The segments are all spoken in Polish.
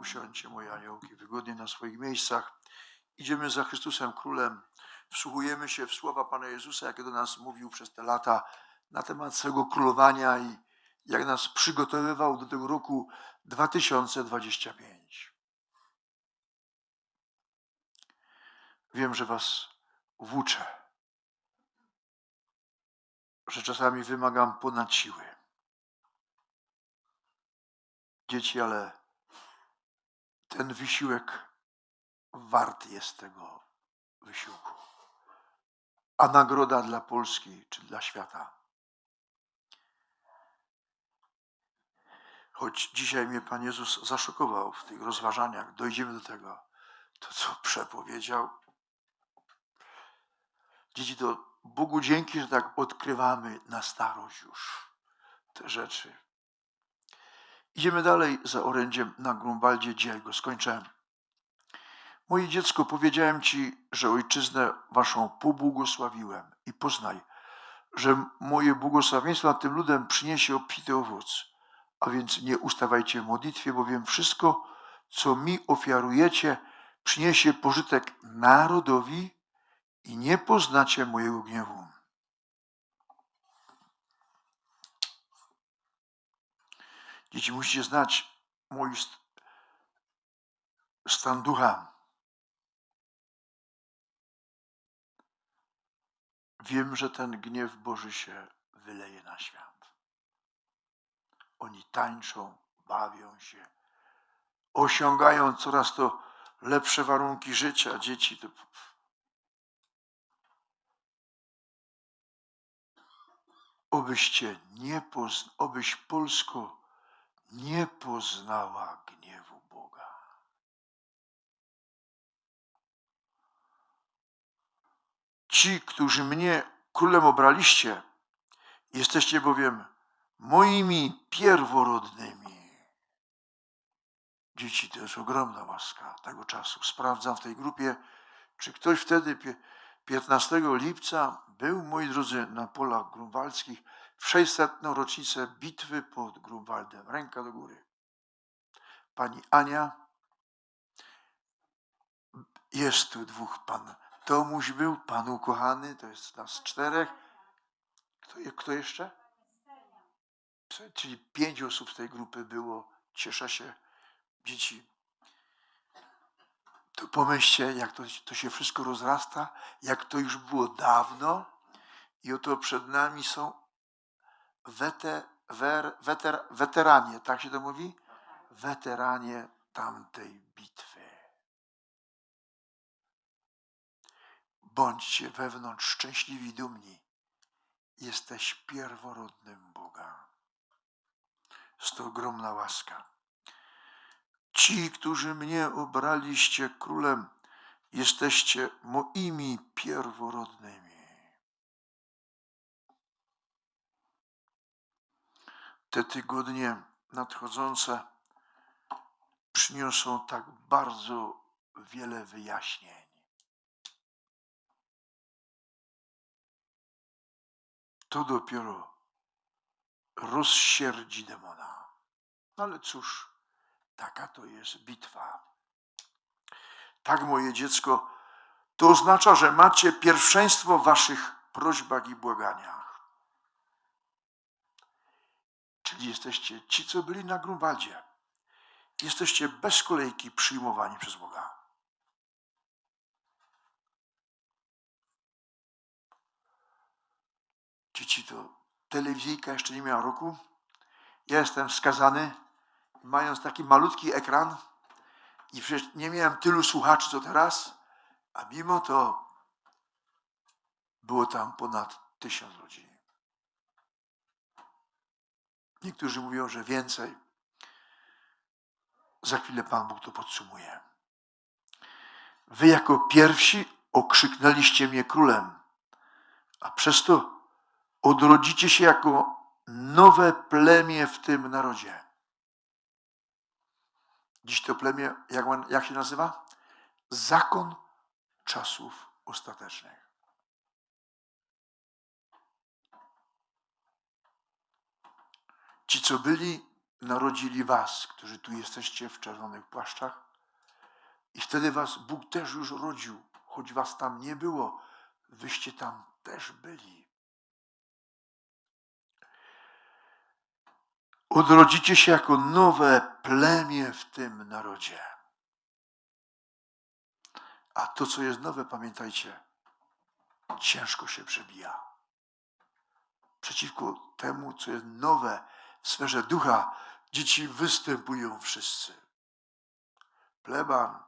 Usiądźcie, moje aniołki, wygodnie na swoich miejscach. Idziemy za Chrystusem Królem. Wsłuchujemy się w słowa Pana Jezusa, jakie do nas mówił przez te lata na temat swego królowania i jak nas przygotowywał do tego roku 2025. Wiem, że Was włóczę, że czasami wymagam ponad siły. Dzieci, ale ten wysiłek wart jest tego wysiłku. A nagroda dla Polski czy dla świata. Choć dzisiaj mnie Pan Jezus zaszokował w tych rozważaniach, dojdziemy do tego, to co przepowiedział. Dzieci, to Bogu dzięki, że tak odkrywamy na starość już te rzeczy. Idziemy dalej za orędziem na Grunwaldzie. Dzisiaj go skończę. Moje dziecko, powiedziałem ci, że ojczyznę waszą pobłogosławiłem i poznaj, że moje błogosławieństwo nad tym ludem przyniesie obfity owoc. A więc nie ustawajcie w modlitwie, bowiem wszystko, co mi ofiarujecie, przyniesie pożytek narodowi i nie poznacie mojego gniewu. Dzieci, musicie znać mój st- stan ducha. Wiem, że ten gniew Boży się wyleje na świat. Oni tańczą, bawią się, osiągają coraz to lepsze warunki życia. Dzieci to. Obyście nie pozn- obyś Polsko nie poznała gniewu Boga. Ci, którzy mnie królem obraliście, jesteście bowiem moimi pierworodnymi. Dzieci, to jest ogromna łaska tego czasu. Sprawdzam w tej grupie, czy ktoś wtedy, pie- 15 lipca, był, moi drodzy, na polach grunwaldzkich w 600. rocznicę bitwy pod Grunwaldem. Ręka do góry. Pani Ania, jest tu dwóch pan. Tomuś był, pan ukochany, to jest nas czterech. Kto, kto jeszcze? Czyli pięć osób z tej grupy było. Cieszę się, dzieci. To pomyślcie, jak to, to się wszystko rozrasta, jak to już było dawno. I oto przed nami są wete, wer, weter, weteranie, tak się to mówi? Weteranie tamtej bitwy. Bądźcie wewnątrz szczęśliwi i dumni. Jesteś pierworodnym Boga. Jest to ogromna łaska. Ci, którzy mnie obraliście królem, jesteście moimi pierworodnymi. Te tygodnie nadchodzące przyniosą tak bardzo wiele wyjaśnień. To dopiero rozsierdzi demona. No ale cóż, taka to jest bitwa. Tak, moje dziecko, to oznacza, że macie pierwszeństwo w waszych prośbach i błaganiach. Czyli jesteście ci, co byli na Grunwaldzie. Jesteście bez kolejki przyjmowani przez Boga. Dzieci, to telewizyjka jeszcze nie miała roku. Ja jestem skazany, mając taki malutki ekran i przecież nie miałem tylu słuchaczy co teraz, a mimo to było tam ponad tysiąc ludzi. Niektórzy mówią, że więcej. Za chwilę Pan Bóg to podsumuje. Wy jako pierwsi okrzyknęliście mnie królem, a przez to odrodzicie się jako nowe plemię w tym narodzie. Dziś to plemię, jak, jak się nazywa? Zakon czasów ostatecznych. Ci, co byli narodzili was, którzy tu jesteście w czerwonych płaszczach. I wtedy was Bóg też już rodził, choć was tam nie było, wyście tam też byli. Odrodzicie się jako nowe plemię w tym narodzie. A to, co jest nowe, pamiętajcie, ciężko się przebija. Przeciwko temu, co jest nowe w sferze ducha, dzieci występują wszyscy. Pleban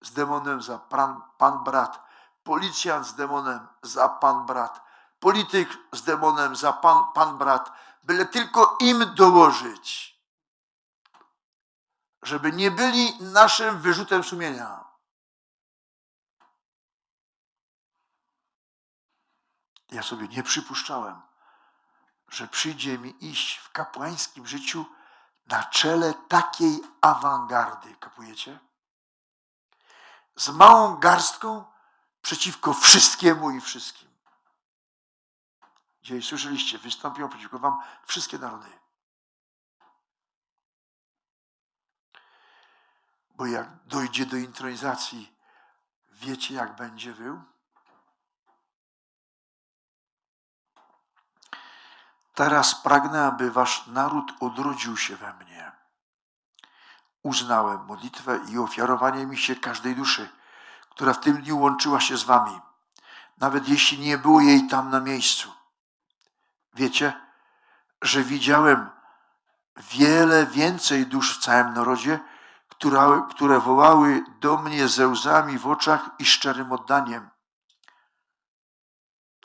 z demonem za pan, pan brat, policjant z demonem za pan brat, polityk z demonem za pan, pan brat, byle tylko im dołożyć, żeby nie byli naszym wyrzutem sumienia. Ja sobie nie przypuszczałem, że przyjdzie mi iść w kapłańskim życiu na czele takiej awangardy. Kapujecie? Z małą garstką przeciwko wszystkiemu i wszystkim. Dzisiaj słyszeliście, wystąpią przeciwko wam wszystkie narody. Bo jak dojdzie do intronizacji, wiecie jak będzie był? Teraz pragnę, aby wasz naród odrodził się we mnie. Uznałem modlitwę i ofiarowanie mi się każdej duszy, która w tym dniu łączyła się z wami, nawet jeśli nie było jej tam na miejscu. Wiecie, że widziałem wiele więcej dusz w całym narodzie, które, które wołały do mnie ze łzami w oczach i szczerym oddaniem.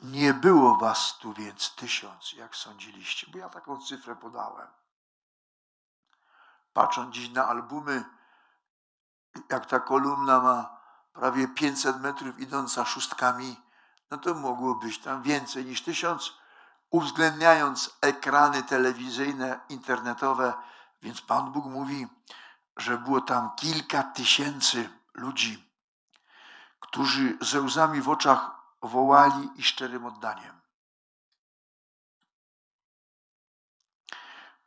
Nie było was tu więc tysiąc, jak sądziliście, bo ja taką cyfrę podałem. Patrząc dziś na albumy, jak ta kolumna ma prawie 500 metrów idąca szóstkami, no to mogło być tam więcej niż tysiąc, uwzględniając ekrany telewizyjne, internetowe, więc Pan Bóg mówi, że było tam kilka tysięcy ludzi, którzy ze łzami w oczach wołali i szczerym oddaniem.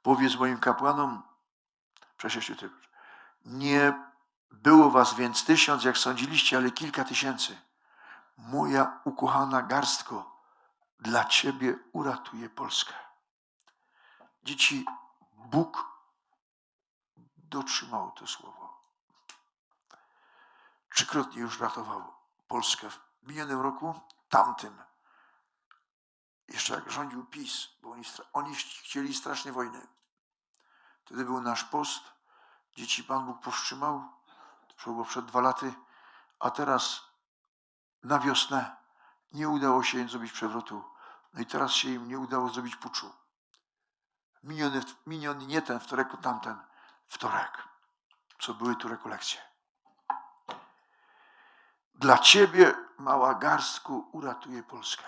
Powiedz moim kapłanom, przecież ty, nie było was więc tysiąc, jak sądziliście, ale kilka tysięcy. Moja ukochana garstko, dla ciebie uratuje Polskę. Dzieci, Bóg dotrzymał to słowo. Trzykrotnie już ratował Polskę w minionym roku, tamtym. Jeszcze jak rządził PiS, bo oni, oni chcieli strasznie wojny. Wtedy był nasz post. Dzieci Pan Bóg powstrzymał. To było przed dwa laty. A teraz na wiosnę nie udało się im zrobić przewrotu. No i teraz się im nie udało zrobić puczu. Miniony, miniony nie ten wtorek, tamten wtorek. Co były tu rekolekcje. Dla ciebie, mała garstku, uratuje Polskę.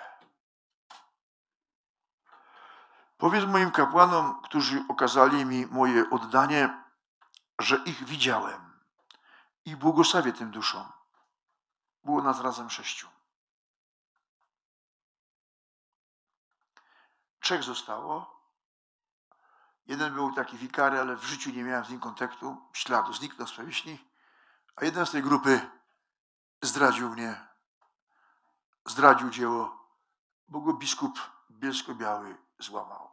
Powiedz moim kapłanom, którzy okazali mi moje oddanie, że ich widziałem i błogosławię tym duszom. Było nas razem sześciu. Trzech zostało. Jeden był taki wikary, ale w życiu nie miałem z nim kontaktu. Śladu zniknął z powierzchni. A jeden z tej grupy zdradził mnie, zdradził dzieło, bo go biskup bielsko-biały złamał.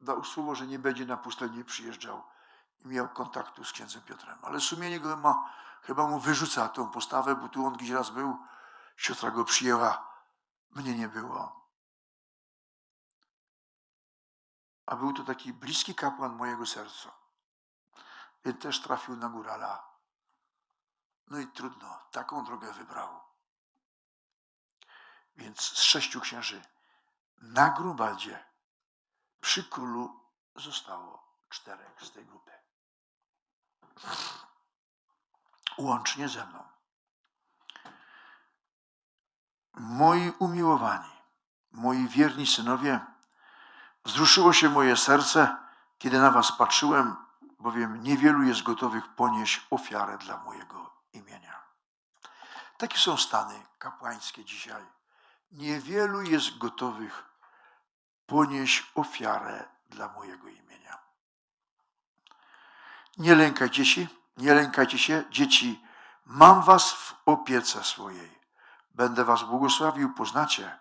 Dał słowo, że nie będzie na pustelnię przyjeżdżał i miał kontaktu z księdzem Piotrem. Ale sumienie go ma, chyba mu wyrzuca tą postawę, bo tu on gdzieś raz był, siostra go przyjęła, mnie nie było. A był to taki bliski kapłan mojego serca. Więc też trafił na górala. No i trudno, taką drogę wybrał. Więc z sześciu księży na Grunwaldzie przy królu zostało czterech z tej grupy. Łącznie ze mną. Moi umiłowani, moi wierni synowie, wzruszyło się moje serce, kiedy na was patrzyłem, bowiem niewielu jest gotowych ponieść ofiarę dla mojego imienia. Takie są stany kapłańskie dzisiaj. Niewielu jest gotowych ponieść ofiarę dla mojego imienia. Nie lękajcie się, nie lękajcie się, dzieci, mam was w opiece swojej. Będę was błogosławił, poznacie,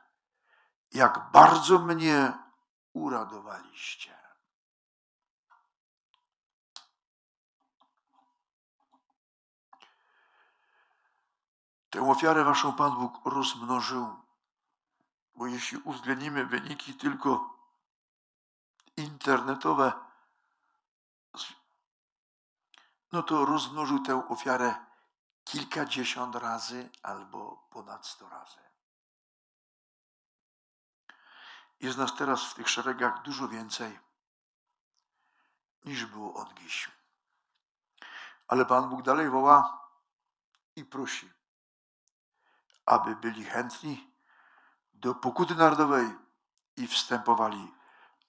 jak bardzo mnie uradowaliście. Tę ofiarę waszą Pan Bóg rozmnożył, bo jeśli uwzględnimy wyniki tylko internetowe, no to rozmnożył tę ofiarę kilkadziesiąt razy albo ponad sto razy. Jest nas teraz w tych szeregach dużo więcej niż było on dziś. Ale Pan Bóg dalej woła i prosi, aby byli chętni do pokuty narodowej i wstępowali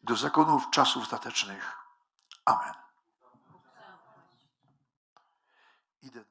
do zakonów czasów statecznych. Amen. Idę.